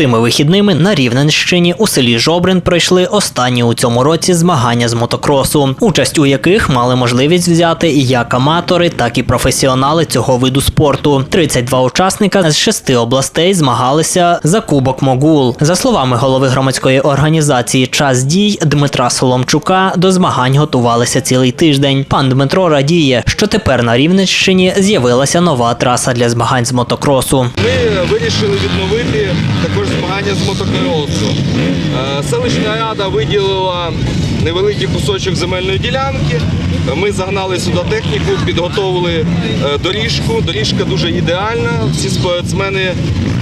Цими вихідними на Рівненщині у селі Жобрин пройшли останні у цьому році змагання з мотокросу, участь у яких мали можливість взяти як аматори, так і професіонали цього виду спорту. 32 учасника з шести областей змагалися за Кубок Могул. За словами голови громадської організації Час дій Дмитра Соломчука, до змагань готувалися цілий тиждень. Пан Дмитро радіє, що тепер на Рівненщині з'явилася нова траса для змагань з мотокросу. Ми вирішили відновити також змагання з мотокросу. Е, Селищна рада виділила невеликий кусочок земельної ділянки. Ми загнали сюди техніку, підготовили е, доріжку. Доріжка дуже ідеальна. Всі спортсмени е,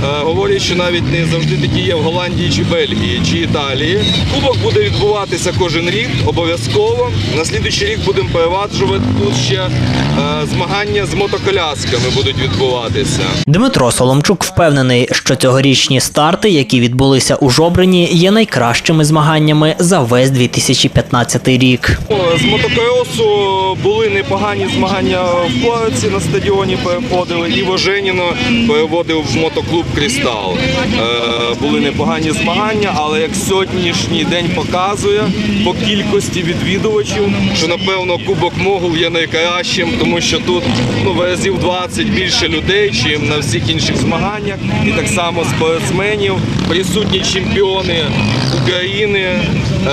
говорять, що навіть не завжди такі є в Голландії чи Бельгії чи Італії. Кубок буде відбуватися кожен рік, обов'язково. На слідуючий рік будемо переваджувати тут ще змагання з мотоколясками будуть відбуватися. Дмитро Соломчук впевнений, що цьогорічні старти, які відбулися у Жобрині, є найкращими змаганнями за весь 2015 рік. З мотокросу були непогані змагання в Плавці на стадіоні переходили, і Воженіно переводив в мотоклуб Крістал. Е, були непогані змагання, але як сьогоднішній день показує по кількості відвідувачів, що напевно Кубок Могул є найкращим, тому що тут ну, в разів 20 більше людей, ніж на всіх інших змаганнях. І так само спортсменів, присутні чемпіони України,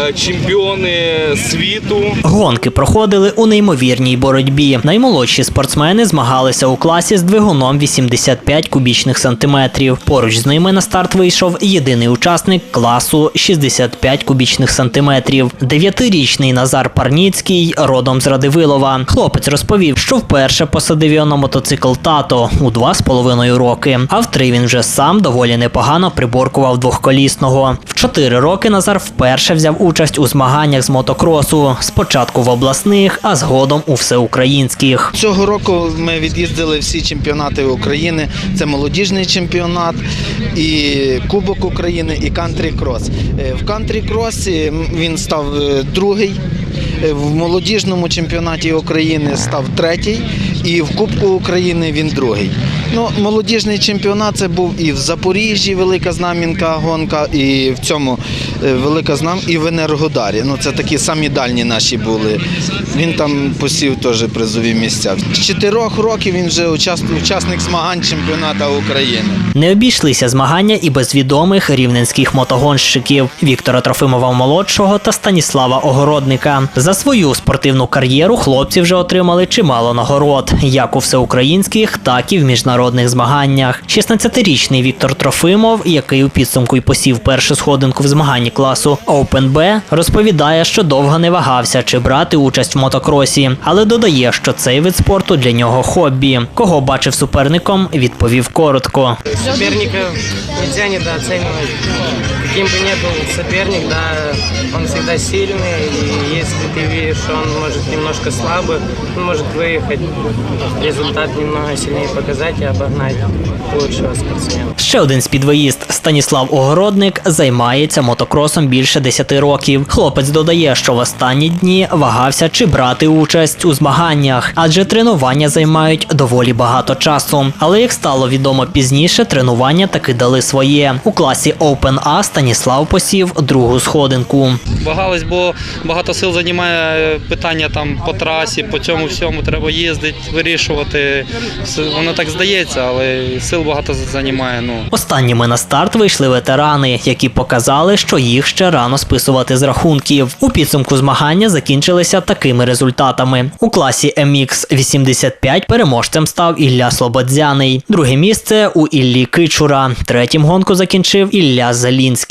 е, чемпіони світу. Гонки проходили у неймовірній боротьбі. Наймолодші спортсмени змагалися у класі з двигуном 85 кубічних сантиметрів. Поруч з ними на старт вийшов єдиний учасник класу 65 кубічних сантиметрів. Дев'ятирічний Назар Парніцький родом з Радивилова. Хлопець розповів, що вперше посадив його на мотоцикл тато у два з половиною роки. А в три він вже сам доволі непогано приборкував двохколісного. В чотири роки Назар вперше взяв участь у змаганнях з мотокросу. Спочатку в обласних, а згодом у всеукраїнських. Цього року ми від'їздили всі чемпіонати України. Це молодіжний чемпіонат, і Кубок України, і кантрі-крос. Е, В кантрі-кросі він став е, другий. е, В молодіжному чемпіонаті України став третій, і в Кубку України він другий. Ну, молодіжний чемпіонат це був і в Запоріжжі велика знам'янка гонка, і в цьому е, велика знам, і в Енергодарі. Ну це такі самі дальні наші були. Він там посів теж призові місця. З чотирьох років він вже учасник, змагань чемпіонату України. Не обійшлися змагання і без відомих рівненських мотогонщиків Віктора Трофимова молодшого та Станіслава Огородника. За свою спортивну кар'єру хлопці вже отримали чимало нагород, як у всеукраїнських, так і в міжнародних змаганнях. 16-річний Віктор Трофимов, який у підсумку й посів першу сходинку в змаганні класу Open B, розповідає, що довго не вагався чи брати участь в мотокросі, але додає, що цей вид спорту для нього хобі. Кого бачив суперником, відповів коротко. Соперника нельзя недооценивать Каким бы ни был соперник, да, он всегда сильный. И если ты видишь, что он может немножко слабый, он может выехать, результат немного сильнее показать и обогнать лучшего спортсмена. Ще один спідвоїст Станіслав Огородник займається мотокросом більше 10 років. Хлопець додає, що в останні дні вагався чи брати участь у змаганнях, адже тренування займають доволі багато часу. Але як стало відомо пізніше, тренування таки дали своє. У класі Open A Станіслав посів другу сходинку. Вагались, бо багато сил займає питання там по трасі, по цьому всьому треба їздити, вирішувати. Воно так здається, але сил багато займає. Ну. Останніми на старт вийшли ветерани, які показали, що їх ще рано списувати з рахунків. У підсумку змагання закінчилися такими результатами. У класі MX 85 переможцем став Ілля Слободзяний. Друге місце у Іллі Кичура. Третім гонку закінчив Ілля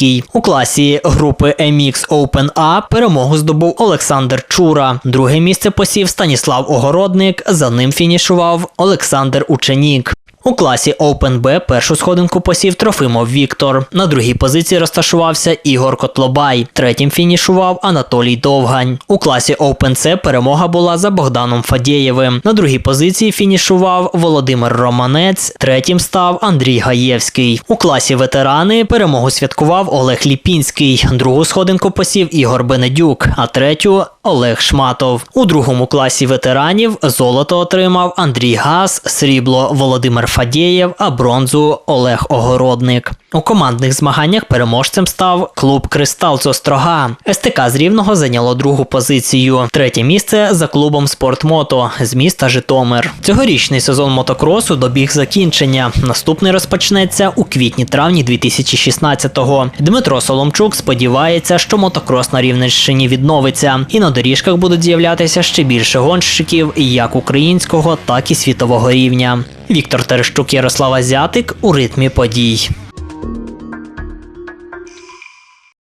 Залінський. У класі групи MX Open A перемогу здобув Олександр Чура. Друге місце посів Станіслав Огородник. За ним фінішував Олександр Ученік. У класі Open B першу сходинку посів Трофимов Віктор. На другій позиції розташувався Ігор Котлобай. Третім фінішував Анатолій Довгань. У класі Open C перемога була за Богданом Фадєєвим. На другій позиції фінішував Володимир Романець. Третім став Андрій Гаєвський. У класі ветерани перемогу святкував Олег Ліпінський. Другу сходинку посів Ігор Бенедюк, а третю Олег Шматов. У другому класі ветеранів золото отримав Андрій Гас, срібло Володимир Фадєєв, а бронзу Олег Огородник. У командних змаганнях переможцем став клуб Кристал з Острога. СТК з Рівного зайняло другу позицію. Третє місце за клубом Спортмото з міста Житомир. Цьогорічний сезон мотокросу добіг закінчення. Наступний розпочнеться у квітні-травні 2016-го. Дмитро Соломчук сподівається, що мотокрос на Рівненщині відновиться, і на доріжках будуть з'являтися ще більше гонщиків як українського, так і світового рівня. Віктор Терещук, Ярослав Азятик у ритмі подій.